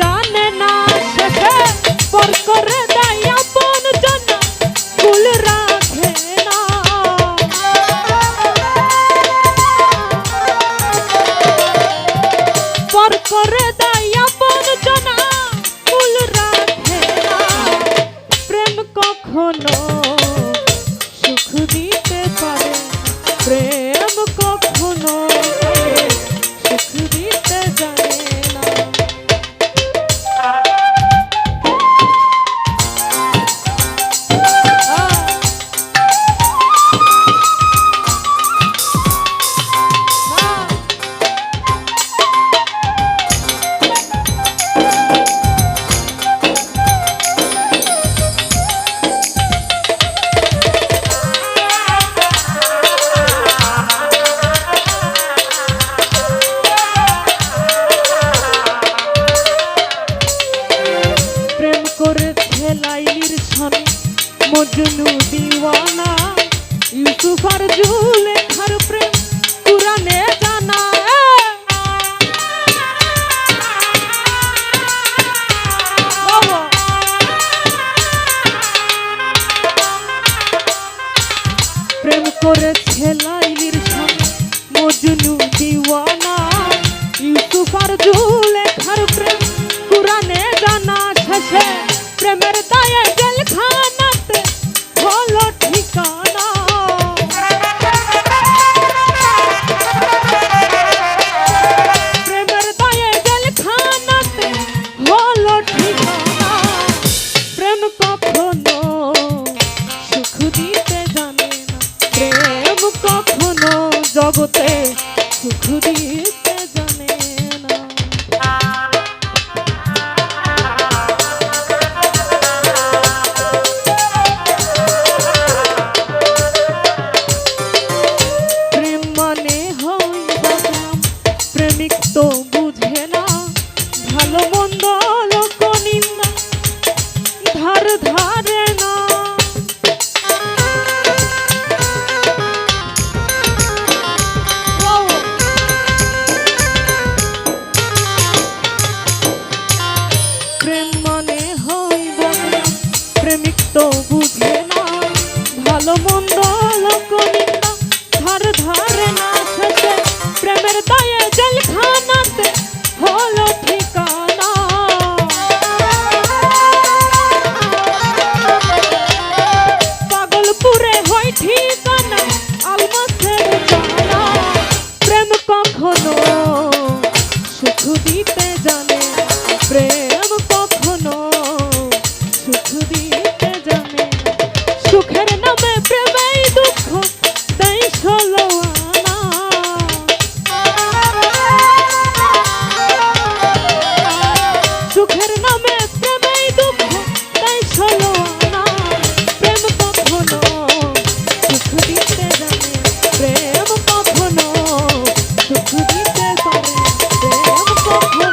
জানে না শেষে, পর করে দেয় আপন জন কুল রাখে না। পর করে দেয় আপন জন কুল রাখে না। প্রেম কখনো সুখ দিতে পারে প্রেম ইউসুফ আর জুলেখার প্রেম কুরানে জানা। প্রেম করেছে লাইলির সনে মজনু দিওয়ানা ইউসুফ আর জুলেখার প্রেম কুরানে জানা, শেষে প্রেমের দায়ে ধার ধারে না প্রেম মানে প্রেমিক তো বুঝে না। ভালো মন্দ লোক প্রেম